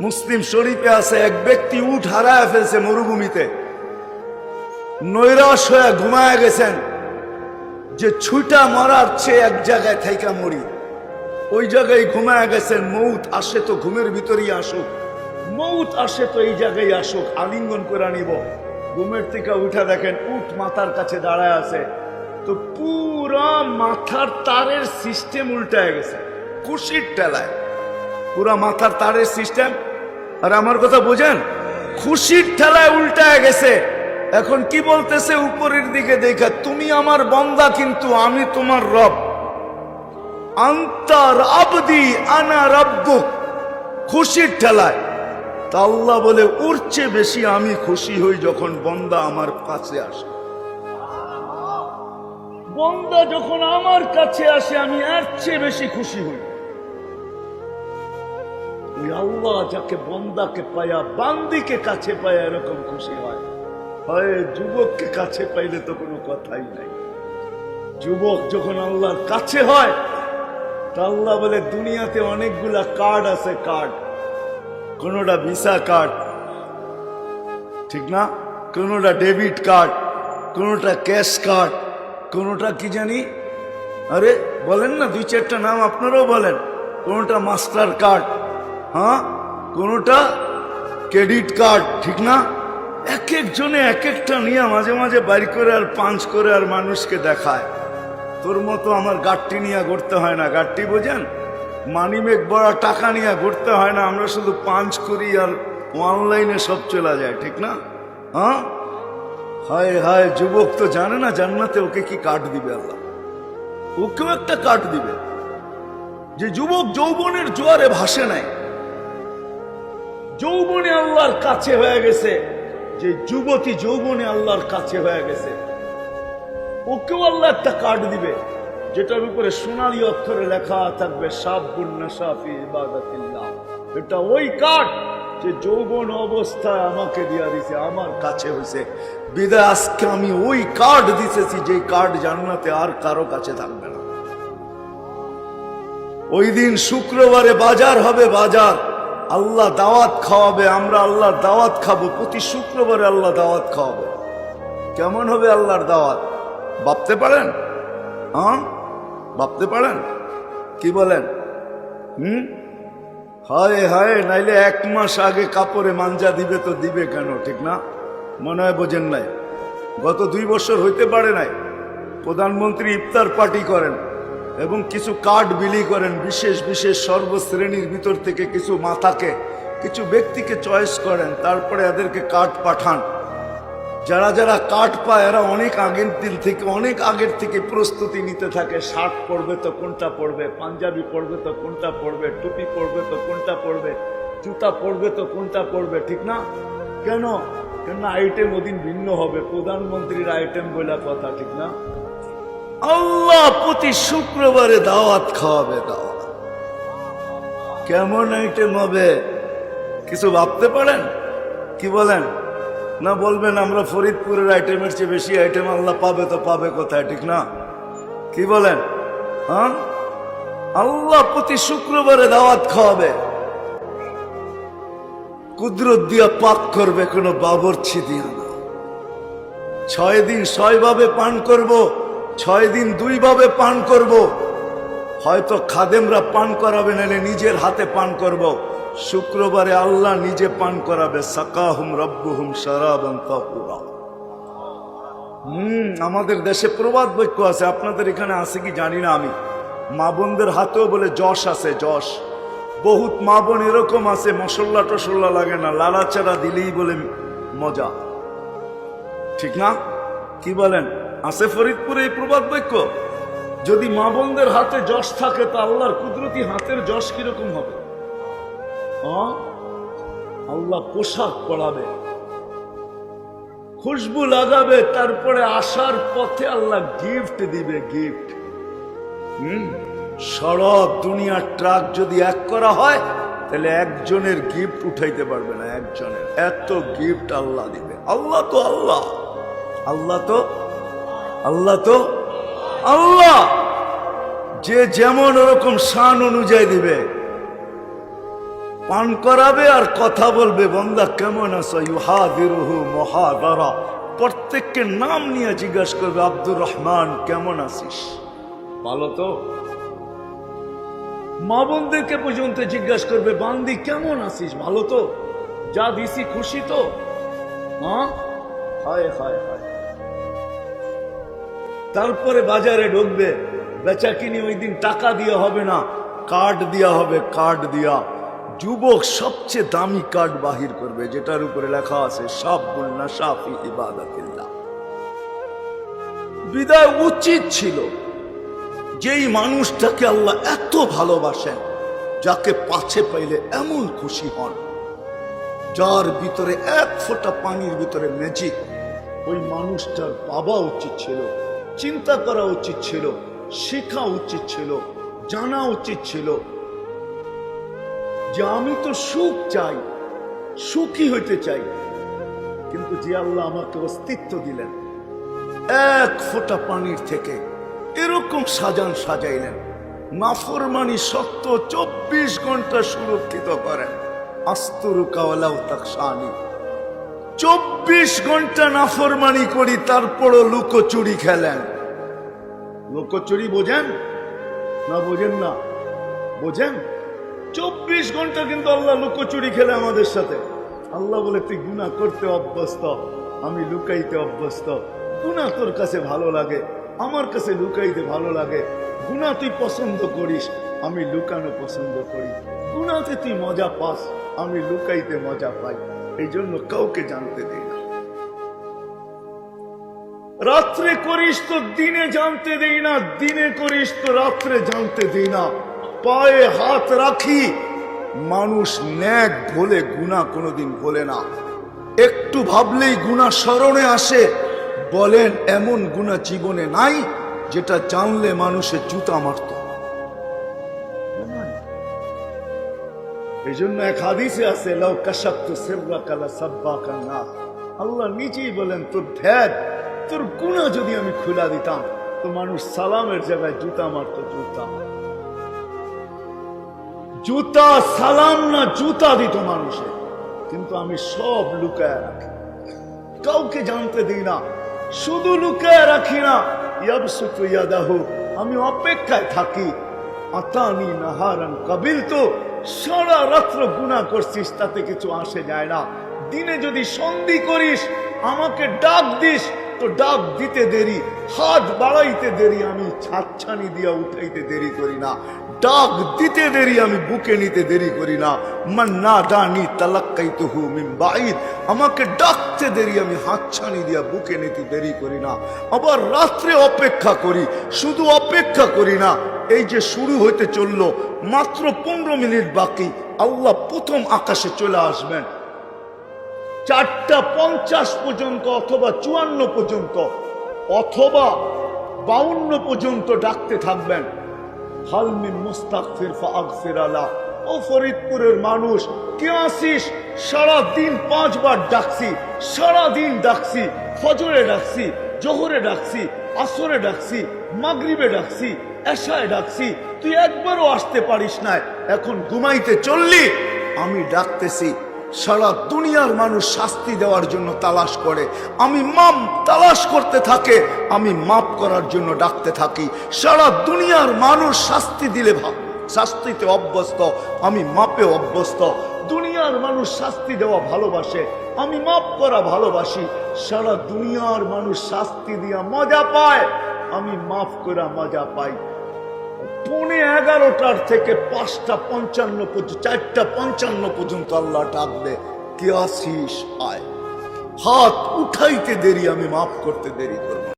মুসলিম শরীফে আছে, এক ব্যক্তি উঠ হারায় ফেলছে মরুভূমিতে। নৈরাশ হয়ে ঘুমায় গেছেন। যে ছুটা মরার চেয়ে এক জায়গায় থাইকা মরি। ওই জায়গায় ঘুমায় গেছেন, মৌত আসে তো ঘুমের ভিতরেই আসুক। মৌত আসে তো এই জায়গায় আসুক, আলিঙ্গন করে নিব ঘুমের থেকে উঠে দেখেন, উঠ মাথার কাছে দাঁড়ায় আছে। তো পুরা মাথার তারের সিস্টেম উল্টায় গেছে। খুশির টেলায় পুরা মাথার তারের সিস্টেম। আর আমার কথা বোঝেন? খুশির ঠেলায় উল্টায় গেছে। এখন কি বলতেছে উপরের দিকে দেখা, তুমি আমার বন্দা কিন্তু আমি তোমার রব। আন্তর আবদি আনা রব্বুক খুশির ঠেলায়। তা আল্লাহ বলে চেয়ে বেশি আমি খুশি হই যখন বন্দা আমার কাছে আসে। বন্দা যখন আমার কাছে আসে, আমি এর চেয়ে বেশি খুশি হই। আল্লাহ যাকে বন্দাকে পায়া, বান্দিকে কাছে পায়া এরকম খুশি হয়। হয় যুবককে কাছে পাইলে তো কোনো কথাই নাই। যুবক যখন আল্লাহর কাছে হয়, তা আল্লাহ বলে, দুনিয়াতে অনেকগুলা কার্ড আছে কার্ড কোনোটা ভিসা কার্ড ঠিক না? কোনোটা ডেবিট কার্ড কোনোটা ক্যাশ কার্ড কোনোটা কি জানি? আরে, বলেন না, দুই চারটা নাম আপনারাও বলেন। কোনোটা মাস্টার কার্ড হ্যাঁ? কোনোটা? ক্রেডিট কার্ড, ঠিক না? এক একজনে এক একটা নিয়ে মাঝে মাঝে বাড়ি করে আর পাঞ্চ করে আর মানুষকে দেখায়। তোর মতো আমার গাড়টি নিয়ে ঘুরতে হয় না, গাড়টি বোঝেন? মানিমেক বড় টাকা নিয়ে ঘুরতে হয় না, আমরা শুধু পাঞ্চ করি আর অনলাইনে সব চলে যায়, ঠিক না? হ্যাঁ? হায় হায়, যুবক তো জানে না জান্নাতে ওকে কি কাঠ দিবে আল্লাহ। ওকেও একটা কাঠ দিবে। যে যুবক যৌবনের জোয়ারে ভাসে নাই যৌবনে আল্লাহর কাছে হয়ে গেছে। যে যুবতী যৌবনে আল্লাহর কাছে হয়ে গেছে। ওকেও আল্লাহ একটা কার্ড দিবে, যেটার উপরে সোনালী অক্ষরে লেখা থাকবে সাফি ইবাদাতিল্লাহ। এটা ওই কার্ড যে যৌবন অবস্থায় আমাকে দিয়া দিছে, আমার কাছে হয়েছে। বিদায় আজকে আমি ওই কার্ড দিতেছি যে কার্ড জান্নাতে আর কারও কাছে থাকবে না। ওই দিন শুক্রবারে বাজার হবে, বাজার। আল্লাহ দাওয়াত খাওয়াবে, আমরা আল্লাহর দাওয়াত খাব, প্রতি শুক্রবারে আল্লাহ দাওয়াত খাওয়াবে। কেমন হবে আল্লাহর দাওয়াত? ভাবতে পারেন? হ্যাঁ? ভাবতে পারেন? কি বলেন? হুম? হায় হায়, নাইলে এক মাস আগে কাপড়ে মাঞ্জা দিবে তো দিবে কেন, ঠিক না? মনে হয় বোঝেন নাই। গত দুই বছর হইতে পারে নাই। প্রধানমন্ত্রী ইফতার পার্টি করেন। এবং কিছু কার্ড বিলি করেন, বিশেষ বিশেষ সর্বশ্রেণীর ভিতর থেকে কিছু মাথাকে, কিছু ব্যক্তিকে চয়েস করেন, তারপরে এদেরকে কার্ড পাঠান। যারা যারা কাঠ পায়, এরা অনেক আগের দিন থেকে, অনেক আগের থেকে প্রস্তুতি নিতে থাকে। শার্ট পরবে তো কোনটা পরবে, পাঞ্জাবি পরবে তো কোনটা পরবে, টুপি পরবে তো কোনটা পরবে, জুতা পরবে তো কোনটা পরবে, ঠিক না? কেন? কেন আইটেম ওদিন ভিন্ন হবে। প্রধানমন্ত্রীর আইটেম বলে কথা, ঠিক না? আল্লাহ প্রতি শুক্রবারে দাওয়াত খাওয়াবে দাওয়াত। কেমন আইটেম হবে? কিছু ভাবতে পারেন? কি বলেন? না বলবেন আমরা ফরিদপুরের আইটেমের চেয়ে বেশি আইটেম আল্লাহ পাবে তো পাবে কোথায়, ঠিক না? কি বলেন? হ্যাঁ? আল্লাহ প্রতি শুক্রবারে দাওয়াত খাওয়াবে। কুদরত দিয়া পাক করবে, কোনো বাবরছি দিয়া না। ছয় দিন ছয় ভাবে পান করব। ছয় দিন দুই ভাবে পান করব। হয়তো খাদেমরা পান করাবে, নাহলে নিজের হাতে পান করব। শুক্রবারে আল্লাহ নিজে পান করাবে। সাকাহুম সারাবান তাহুরা। হুম, আমাদের দেশে প্রবাদ বাক্য আছে। আপনাদের এখানে আছে কি জানি না আমি। মা বোনদের হাতেও বলে যশ আছে, যশ। বহুত মা বোন এরকম আছে, মশল্লা টসল্লা লাগে না, লালাচারা দিলেই বলে মজা। ঠিক না? কি বলেন? আছে ফরিদপুরে এই প্রবাদ বাক্য? যদি মা বোনদের হাতে যশ থাকে, তা আল্লাহর কুদরতি হাতের যশ কীরকম হবে? আল্লাহ পোশাক পরাবে, খুশবু লাগাবে, তারপরে আসার পথে আল্লাহ গিফট দিবে গিফট হুম? সড়ক দুনিয়ার ট্রাক যদি এক করা হয়, তাহলে একজনের গিফট উঠাইতে পারবে না, একজনের। এত গিফট আল্লাহ দিবে। আল্লাহ তো আল্লাহ। আল্লাহ তো আল্লাহ তো আল্লাহ। যে যেমন ওরকম শান অনুযায়ী দিবে, পান করাবে আর কথা বলবে, বন্দা কেমন আছো? প্রত্যেককে নাম নিয়ে জিজ্ঞাসা করবে, আব্দুর রহমান, কেমন আছিস? ভালো তো? মা বোনদেরকে পর্যন্ত জিজ্ঞাসা করবে, বান্দি, কেমন আছিস? ভালো তো? যা দিছি খুশি তো? মা? হায় হায় হায়। তারপরে বাজারে ঢুকবে। বেচা কিনি ওই দিন টাকা দিয়ে হবে না, কার্ড দেওয়া হবে, কার্ড দিয়া। যুবক সবচেয়ে দামি কার্ড বাহির করবে, যেটার উপরে লেখা আছে সব গুন্না সাফি বিদায় উচিত ছিল। যেই মানুষটাকে আল্লাহ এত ভালোবাসেন, যাকে পাছে পাইলে এমন খুশি হন, যার ভিতরে এক ফোঁটা পানির ভিতরে ম্যাজিক ওই মানুষটার বাবা উচিত ছিল। চিন্তা করা উচিত ছিল, শেখা উচিত ছিল, জানা উচিত ছিল যে আমি তো সুখ চাই, সুখী হইতে চাই। কিন্তু যে আল্লাহ আমাকে অস্তিত্ব দিলেন, এক ফোঁটা পানির থেকে এরকম সাজান সাজাইলেন, নাফরমানি সত্য চব্বিশ ঘণ্টা সুরক্ষিত করেন। আস্তরুকাওয়ালাও তাকসানি চব্বিশ ঘণ্টা নাফরমানি করি, তারপরও লুকোচুরি খেলেন। লুকোচুরি বোঝেন? না বোঝেন না। বোঝেন? চব্বিশ ঘণ্টা কিন্তু আল্লাহ লুকোচুরি খেলে আমাদের সাথে। আল্লাহ বলে, তুই গুণা করতে অভ্যস্ত, আমি লুকাইতে অভ্যস্ত। গুণা তোর কাছে ভালো লাগে, আমার কাছে লুকাইতে ভালো লাগে। গুণা তুই পছন্দ করিস, আমি লুকানো পছন্দ করি। গুণাতে তুই মজা পাস, আমি লুকাইতে মজা পাই। এই জন্য কাউকে জানতে দিই না। রাত্রে করিস তো, দিনে জানতে দেই না, দিনে করিস তো, রাত্রে জানতে দেই না। পায়ে হাত রাখি, মানুষ ন্যাক ভোলে গুণা কোনোদিন ভোলে না। একটু ভাবলেই গুণা স্মরণে আসে, বলেন এমন গুণা জীবনে নাই, যেটা জানলে মানুষের জুতা মারত। এই জন্য এক হাদিসে আছে, লাউ কাশাক্ত সেররা কালা সাব্বা কান্না আল্লাহ নিজেই বলেন, তোর ধ্যান, তোর গুণা যদি আমি খুলা দিতাম, তো মানুষ সালামের জায়গায় জুতা মারতো, জুতা। জুতা সালাম না, জুতা দিত মানুষে। কিন্তু আমি সব লুকায় রাখি। কাউকে জানতে দিই না, শুধু লুকায় রাখি না। ইয়াবসুতু ইয়াদাহু, আমি অপেক্ষায় থাকি। আতানি নাহারান কবিল তো সারা রাত্র গুণা করছিস, তাতে কিছু আসে যায় না। দিনে যদি সন্ধি করিস, আমাকে ডাক দিস, তো ডাক দিতে দেরি, হাত বাড়াইতে দেরি, আমি ছাচ্ছানি দিয়া উঠাইতে দেরি করি না। ডাক দিতে দেরি, আমি বুকে নিতে দেরি করি না। মান্না দানি তালাক্কাই তুহু মিন বাইদ আমাকে ডাকতে দেরি, আমি হাতছানি দিয়া বুকে নিতে দেরি করি না। আবার রাত্রে অপেক্ষা করি, শুধু অপেক্ষা করি না, এই যে শুরু হইতে চলল মাত্র পনেরো মিনিট বাকি। আল্লাহ প্রথম আকাশে চলে আসবেন। চারটা পঞ্চাশ পর্যন্ত অথবা চুয়ান্ন পর্যন্ত অথবা বাউন্ন পর্যন্ত ডাকতে থাকবেন। হালমিন মুস্তাকফির ফাগফির আলা। ও ফরিদপুরের মানুষ, কে আসিস সারা দিন পাঁচবার ডাকছি সারা দিন ডাকছি, ফজরে ডাকছি, জোহরে ডাকছি, আসরে ডাকছি, মাগরিবে ডাকছি এশায় ডাকছি, তুই একবারও আসতে পারিস না এখন ঘুমাইতে চললি, আমি ডাকতেছি, সারা দুনিয়ার মানুষ শাস্তি দেওয়ার জন্য তালাশ করে। আমি মাপ তালাশ করতে থাকে, আমি মাপ করার জন্য ডাকতে থাকি। সারা দুনিয়ার মানুষ শাস্তি দিলে ভাব, শাস্তিতে অভ্যস্ত, আমি মাপে অভ্যস্ত। দুনিয়ার মানুষ শাস্তি দেওয়া ভালোবাসে, আমি মাপ করা ভালোবাসি। সারা দুনিয়ার মানুষ শাস্তি দিয়া মজা পায়, আমি মাফ করা মজা পাই। পৌনে এগারোটার থেকে পাঁচটা পঞ্চান্ন পর্যন্ত, চারটা পঞ্চান্ন পর্যন্ত আল্লাহ ডাকবে, কে আসিস আয়। হাত উঠাইতে দেরি, আমি মাফ করতে দেরি করব।